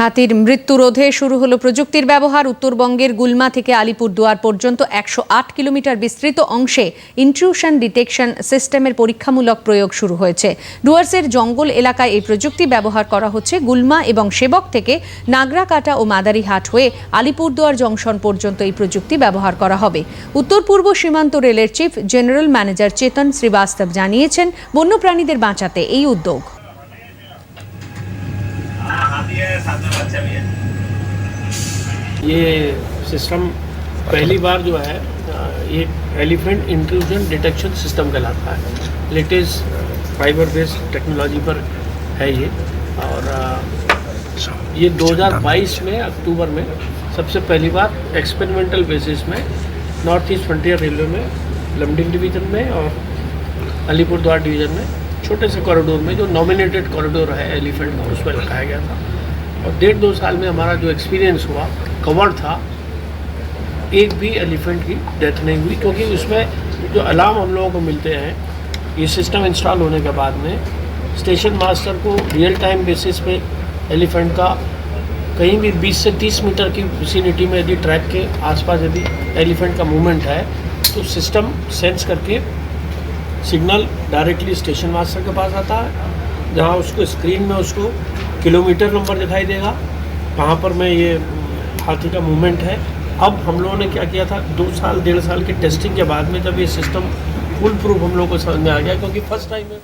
হাতির মৃত্যু রোধে শুরু হলো প্রযুক্তির ব্যবহার। উত্তরবঙ্গের গুলমা থেকে আলিপুরদুয়ার পর্যন্ত একশো আট কিলোমিটার বিস্তৃত অংশে ইন্ট্রুশন ডিটেকশন সিস্টেমের পরীক্ষামূলক প্রয়োগ শুরু হয়েছে। ডুয়ার্সের জঙ্গল এলাকায় এই প্রযুক্তি ব্যবহার করা হচ্ছে। গুলমা এবং সেবক থেকে নাগরাকাটা ও মাদারিহাট হয়ে আলিপুরদুয়ার জংশন পর্যন্ত এই প্রযুক্তি ব্যবহার করা হবে। উত্তর পূর্ব সীমান্ত রেলের chief general manager Chetan Srivastava জানিয়েছেন, বন্যপ্রাণীদের বাঁচাতে এই উদ্যোগ। ये सिस्टम पहली बार जो है, ये एलिफेंट इंट्रूजन डिटेक्शन सिस्टम कहलाता है। लेटेस्ट फाइबर बेस्ड टेक्नोलॉजी पर है ये। और ये 2022 में, अक्टूबर में सबसे पहली बार एक्सपेरिमेंटल बेसिस में नॉर्थ ईस्ट फ्रंटियर रेलवे में लमडिंग डिवीज़न में और अलीपुरद्वार डिवीज़न में छोटे से कॉरिडोर में जो नॉमिनेटेड कॉरिडोर है एलिफेंट का उसमें लगाया गया था। और डेढ़ दो साल में हमारा जो एक्सपीरियंस हुआ, कवर था, एक भी एलिफेंट की डेथ नहीं हुई, क्योंकि उसमें जो अलार्म हम लोगों को मिलते हैं, ये सिस्टम इंस्टॉल होने के बाद में स्टेशन मास्टर को रियल टाइम बेसिस पे एलिफेंट का कहीं भी 20 से 30 मीटर की विसिनिटी में यदि ट्रैक के आसपास यदि एलिफेंट का मूवमेंट है तो सिस्टम सेंस करके सिग्नल डायरेक्टली स्टेशन मास्टर के पास आता है। जहाँ उसको स्क्रीन में उसको किलोमीटर नंबर दिखाई देगा कहाँ पर मैं ये हाथी का मूवमेंट है। अब हम लोगों ने क्या किया था? दो साल, डेढ़ साल की टेस्टिंग के बाद में जब ये सिस्टम फुल प्रूफ हम लोग को समझ में आ गया, क्योंकि फ़र्स्ट टाइम में